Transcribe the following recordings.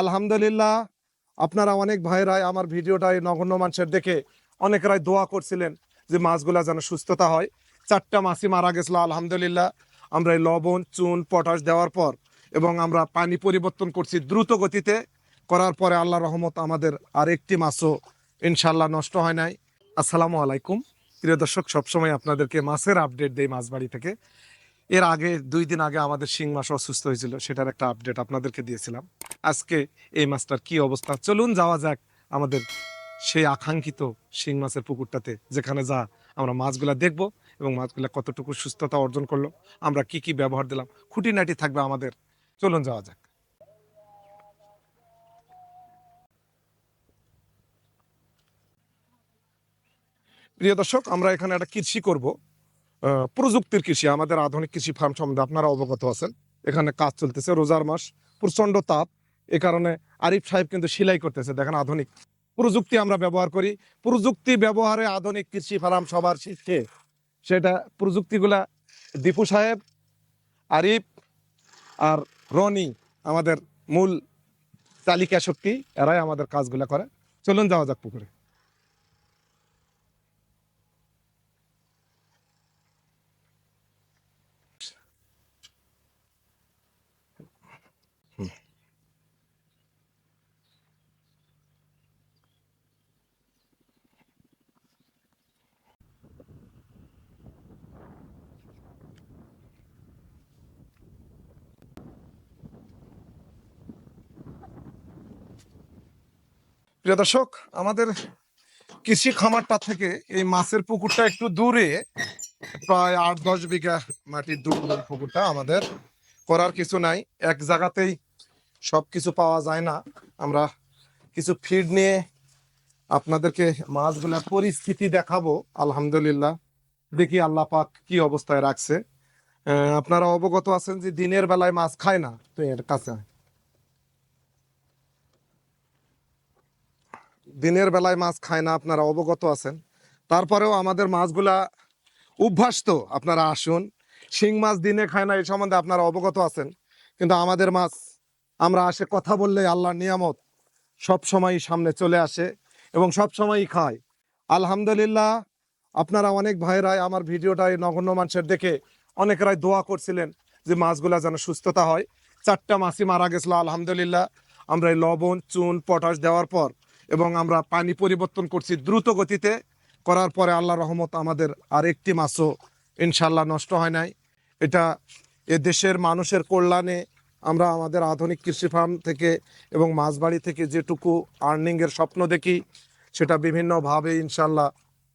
আলহামদুলিল্লাহ, আপনারা অনেক ভাইরাই আমার ভিডিওটা এই নগণ্য মানুষের দেখে অনেকেরাই দোয়া করছিলেন যে মাছগুলা যেন সুস্থতা হয়। চারটা মাছই মারা গেছিল, আলহামদুলিল্লাহ। আমরা এই লবণ, চুন, পটাশ দেওয়ার পর এবং আমরা পানি পরিবর্তন করছি দ্রুত গতিতে। করার পরে আল্লাহ রহমত আমাদের আর একটি মাছও ইনশাল্লাহ নষ্ট হয় নাই। আসসালামু আলাইকুম। প্রিয় দর্শক, সবসময় আপনাদেরকে মাছের আপডেট দেই মাছবাড়ি থেকে। এর আগে দুই দিন আগে আমাদের শিং মাছ অসুস্থ হয়েছিল, সেটার একটা আপডেট আপনাদেরকে দিয়েছিলাম। আজকে এই মাছটার কি অবস্থা? চলুন যাওয়া যাক আমাদের সেই আকাঙ্ক্ষিত শিং মাছের পুকুরটাতে, যেখানে যা আমরা মাছগুলা দেখব এবং মাছগুলা কতটুকু সুস্থতা অর্জন করল। আমরা কি কি ব্যবহার দিলাম, খুঁটিনাটি থাকবে আমাদের। চলুন যাওয়া যাক। প্রিয় দর্শক, আমরা এখানে একটা কৃষি করব। প্রযুক্তির কৃষি, আমাদের আধুনিক কৃষি ফার্ম সম্বন্ধে আপনারা অবগত আছেন। এখানে কাজ চলতেছে রোজার মাস প্রচণ্ড তাপ। এ কারণে আরিফ সাহেব কিন্তু সেলাই করতেছে। দেখেন আধুনিক প্রযুক্তি আমরা ব্যবহার করি। প্রযুক্তি ব্যবহারে আধুনিক কৃষি ফার্ম সবার শীর্ষে। সেটা প্রযুক্তিগুলা দীপু সাহেব, আরিফ আর রনি আমাদের মূল তালিকা শক্তি এরাই আমাদের কাজগুলা করে। চলুন যাওয়া যাক পুকুরে। প্রিয় দর্শক, আমাদের কৃষি খামারটা থেকে এই মাছের পুকুরটা একটু দূরে, প্রায় আট দশ বিঘা মাটির দূর পুকুরটা আমাদের করার কিছু নাই। এক জায়গাতেই সব কিছু পাওয়া যায় না। আমরা কিছু ফিড নিয়ে আপনাদেরকে মাছগুলার পরিস্থিতি দেখাবো। আলহামদুলিল্লাহ, দেখি আল্লাহ পাক কি অবস্থায় রাখছে। আপনারা অবগত আছেন যে দিনের বেলায় মাছ খায় না, তো এর কাছে দিনের বেলায় মাছ খায় না, আপনারা অবগত আছেন। তারপরেও আমাদের মাছগুলা অভ্যাস তো আপনারা আসুন। শিং মাছ দিনে খায় না, এই সম্বন্ধে আপনারা অবগত আছেন। কিন্তু আমাদের মাছ, আমরা আসে কথা বললে আল্লাহর নিয়ামত সব সময় সামনে চলে আসে এবং সব সময়ই খায়। আলহামদুলিল্লাহ, আপনারা অনেক ভাইরাই আমার ভিডিওটা এই নগণ্য মানুষের দেখে অনেকেরাই দোয়া করছিলেন যে মাছগুলা যেন সুস্থতা হয়। চারটা মাছই মারা গেছিল, আলহামদুলিল্লাহ। আমরা এই লবণ, চুন, পটাশ দেওয়ার পর এবং আমরা পানি পরিবর্তন করছি দ্রুত গতিতে। করার পরে আল্লাহ রহমত আমাদের আর একটি মাছও ইনশাল্লাহ নষ্ট হয় নাই। এটা এ দেশের মানুষের কল্যাণে আমরা আমাদের আধুনিক কৃষি ফার্ম থেকে এবং মাছবাড়ি থেকে যেটুকু আর্নিংয়ের স্বপ্ন দেখি, সেটা বিভিন্নভাবে ইনশাল্লাহ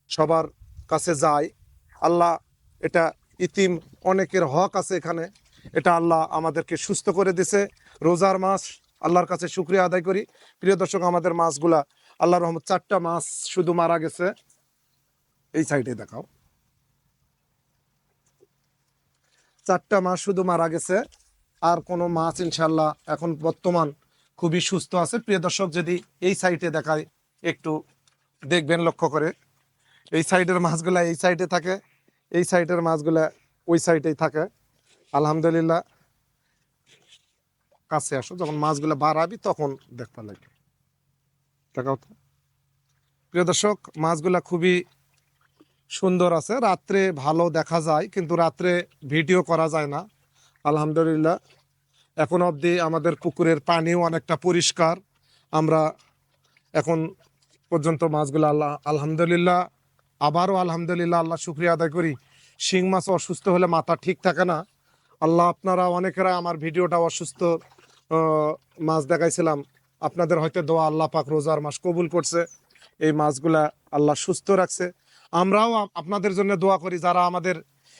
সবার কাছে যায়। আল্লাহ এটা ইতিম অনেকের হক আছে এখানে। এটা আল্লাহ আমাদেরকে সুস্থ করে দিছে। রোজার মাস আল্লাহর কাছে শুক্রিয়া আদায় করি। প্রিয় দর্শক, আমাদের মাছগুলা আল্লাহ রহমত চারটা মাছ শুধু মারা গেছে। এই সাইডে দেখাও। চারটা মাছ শুধু মারা গেছে। আর কোনো মাছ ইনশাল্লাহ এখন বর্তমান খুবই সুস্থ আছে। প্রিয় দর্শক, যদি এই সাইডে দেখায় একটু দেখবেন লক্ষ্য করে। এই সাইডের মাছগুলা এই সাইডে থাকে, এই সাইডের মাছগুলা ওই সাইডেই থাকে। আলহামদুলিল্লাহ। কাছে আসো, যখন মাছগুলো বাড়াবি তখন দেখতে লাগবে। দেখাও তো প্রিয় দর্শক, মাছগুলা খুবই সুন্দর আছে। রাত্রে ভালো দেখা যায়, কিন্তু রাত্রে ভিডিও করা যায় না। আলহামদুলিল্লাহ, এখন অবধি আমাদের পুকুরের পানিও অনেকটা পরিষ্কার। আমরা এখন পর্যন্ত মাছগুলো আল্লাহ আলহামদুলিল্লাহ, আবারও আলহামদুলিল্লাহ, আল্লাহ শুক্রিয়া আদায় করি। শিং মাছ অসুস্থ হলে মাথা ঠিক থাকে না। আল্লাহ আপনারা অনেকেরা আমার ভিডিওটা অসুস্থ মাছ দেখাইছিলাম। আপনাদের হয়তো দোয়া আল্লাহ পাক রোজার মাস কবুল করছে। এই মাছগুলা আল্লাহ সুস্থ রাখছে। আমরাও আপনাদের জন্য দোয়া করি, যারা আমাদের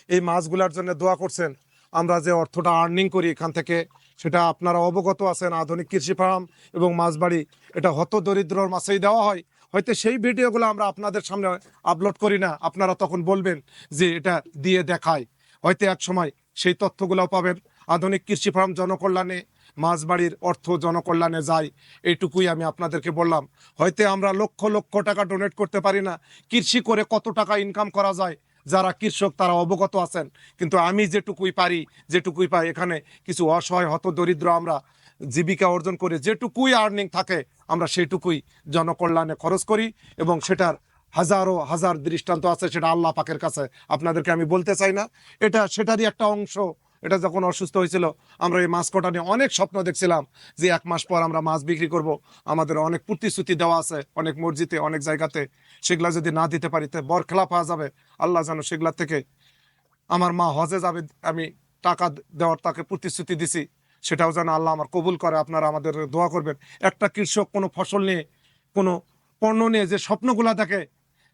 এই মাছগুলার জন্য দোয়া করছেন, আমরা যে অর্থটা আর্নিং করি এখান থেকে, সেটা আপনারা অবগত আছেন। আধুনিক কৃষি ফার্ম এবং মাছবাড়ি এটা হত দরিদ্রর মাছেই দেওয়া হয়। হয়তো সেই ভিডিওগুলো আমরা আপনাদের সামনে আপলোড করি না। আপনারা তখন বলবেন যে এটা দিয়ে দেখায়। হয়তো এক সময় সেই তথ্যগুলোও পাবেন। আধুনিক কৃষি ফার্ম জনকল্যাণে মাছবাড়ির অর্থ জনকল্যাণে যায় এইটুকুই আমি আপনাদেরকে বললাম। হয়তো আমরা লক্ষ লক্ষ টাকা ডোনেট করতে পারি না, কৃষি করে কত টাকা ইনকাম করা যায়, যারা কৃষক তারা অবগত আছেন। কিন্তু আমি যেটুকুই পারি, যেটুকুই পাই এখানে কিছু অসহায়, হত দরিদ্র আমরা জীবিকা অর্জন করে যেটুকুই আর্নিং থাকে, আমরা সেটুকুই জনকল্যাণে খরচ করি এবং সেটার হাজারো হাজার দৃষ্টান্ত আছে, সেটা আল্লাহ পাকের কাছে। আপনাদেরকে আমি বলতে চাই না, এটা সেটারই একটা অংশ। এটা যখন অসুস্থ হয়েছিল, আমরা এই মাছ কটা নিয়ে অনেক স্বপ্ন দেখছিলাম যে এক মাস পর আমরা মাছ বিক্রি করব। আমাদের অনেক প্রতিশ্রুতি দেওয়া আছে, অনেক মসজিদে, অনেক জায়গাতে। সেগুলা যদি না দিতে পারি, তো বর খেলাপ হওয়া যাবে। আল্লাহ যেন সেগুলা থেকে আমার মা হজে যাবে, আমি টাকা দেওয়ার তাকে প্রতিশ্রুতি দিছি। সেটাও যেন আল্লাহ আমার কবুল করে, আপনারা আমাদের দোয়া করবেন। একটা কৃষক কোনো ফসল নিয়ে, কোনো পণ্য নিয়ে যে স্বপ্নগুলা দেখে,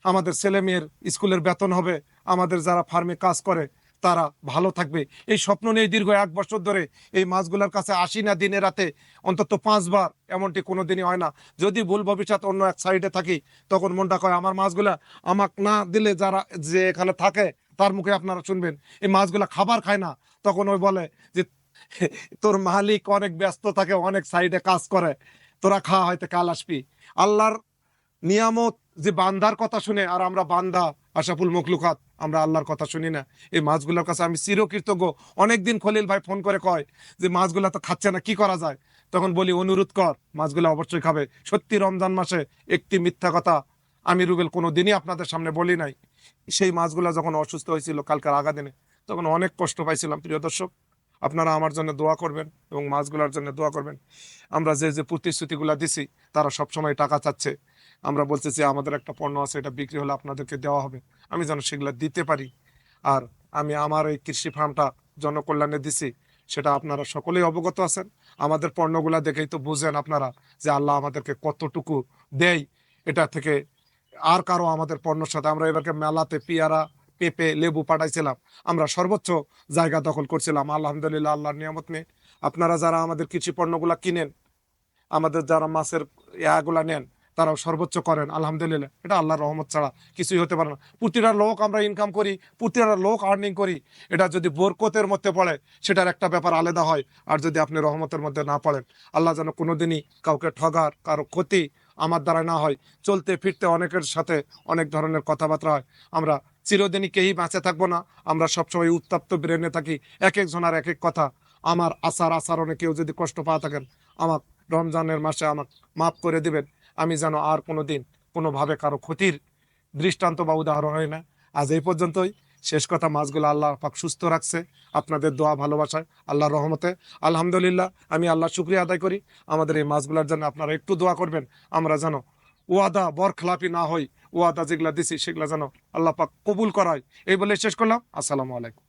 আমাদের ছেলে মেয়ের স্কুলের বেতন হবে, আমাদের যারা ফার্মে কাজ করে তারা ভালো থাকবে। এই স্বপ্ন নিয়ে দীর্ঘ এক বছর ধরে এই মাছগুলোর কাছে আসি না দিনে রাতে। অন্তত পাঁচবার এমনটি কোনো দিনই হয় না। যদি ভুল ভবিষ্যৎ অন্য এক সাইডে থাকি, তখন মনটা কয়, আমার মাছগুলা আমাক না দিলে যারা যে এখানে থাকে, তার মুখে আপনারা শুনবেন। এই মাছগুলা খাবার খায় না। তখন ওই বলে যে, তোর মালিক অনেক ব্যস্ত থাকে, অনেক সাইডে কাজ করে। তোরা খা, হয়তো কাল আসবি। আল্লাহর নিয়ামত যে বান্দার কথা শুনে, আর আমরা বান্দা আশাফুল মখলুকাত, আমরা আল্লাহর কথা শুনি না। এই মাছগুলোর কাছে আমি চিরকৃতজ্ঞ। অনেকদিন খলিল ভাই ফোন করে কয় যে, মাছগুলা তো খাচ্ছে না, কি করা যায়? তখন বলি, অনুরোধ কর, মাছগুলো অবশ্যই খাবে। সত্যি রমজান মাসে একটি মিথ্যা কথা আমি রুবেল কোনো দিনই আপনাদের সামনে বলি নাই। সেই মাছগুলো যখন অসুস্থ হয়েছিল কালকার আগা দিনে, তখন অনেক কষ্ট পাইছিলাম, প্রিয় দর্শক। আপনারা আমার জন্য দোয়া করবেন এবং মাছগুলোর জন্য দোয়া করবেন। আমরা যে যে প্রতিশ্রুতিগুলো দিছি, তারা সবসময় টাকা চাচ্ছে। আমরা বলছি যে আমাদের একটা পণ্য আছে, এটা বিক্রি হলে আপনাদেরকে দেওয়া হবে। আমি যেন সেগুলো দিতে পারি। আর আমি আমার এই কৃষি ফার্মটা জনকল্যাণে দিছি, সেটা আপনারা সকলেই অবগত আছেন। আমাদের পণ্যগুলা দেখেই তো বুঝেন আপনারা যে আল্লাহ আমাদেরকে কতটুকু দেয়। এটা থেকে আর কারও আমাদের পণ্যর সাথে, আমরা এবারকে মেলাতে পেয়ারা, পেঁপে, লেবু পাঠাইছিলাম। আমরা সর্বোচ্চ জায়গা দখল করছিলাম। আলহামদুলিল্লাহ, আল্লাহর নিয়ামত নিয়ে আপনারা যারা আমাদের কৃষি পণ্যগুলা কিনেন, আমাদের যারা মাছের ইয়াগুলা নেন তারাও সর্বোচ্চ করেন, আলহামদুলিল্লাহ। এটা আল্লাহর রহমত ছাড়া কিছুই হতে পারে না। প্রতিটা লোক আমরা ইনকাম করি, প্রতিটা লোক আর্নিং করি। এটা যদি বরকতের মধ্যে পড়ে, সেটার একটা ব্যাপার আলাদা হয়। আর যদি আপনি রহমতের মধ্যে না পড়েন, আল্লাহ যেন কোনোদিনই কাউকে ঠগার, কারও ক্ষতি আমার দ্বারা না হয়। চলতে ফিরতে অনেকের সাথে অনেক ধরনের কথাবার্তা হয়। আমরা চিরদিনই কেই বাঁচে থাকব না। আমরা সবসময় উত্তপ্ত ব্রেনে থাকি, এক একজনের এক এক কথা। আমার আচার আচরণে কেউ যদি কষ্ট পাওয়া থাকেন আমার রমজানের মাসে আমাকে মাফ করে দিবেন। আমি যেন আর কোনো দিন কোনোভাবে কারও ক্ষতির দৃষ্টান্ত বা উদাহরণ হয় না। আজ এই পর্যন্তই। শেষ কথা, মাছগুলো আল্লাহ পাক সুস্থ রাখছে। আপনাদের দোয়া ভালোবাসায়, আল্লাহর রহমতে। আলহামদুলিল্লাহ, আমি আল্লাহ শুক্রিয়া আদায় করি। আমাদের এই মাছগুলোর জন্য আপনারা একটু দোয়া করবেন। আমরা যেন ওয়াদা বরখলাপি না হই। ওয়াদা যেগুলা দিছি, সেগুলা যেন আল্লাহ পাক কবুল করায়। এই বলে শেষ করলাম। আসসালামু আলাইকুম।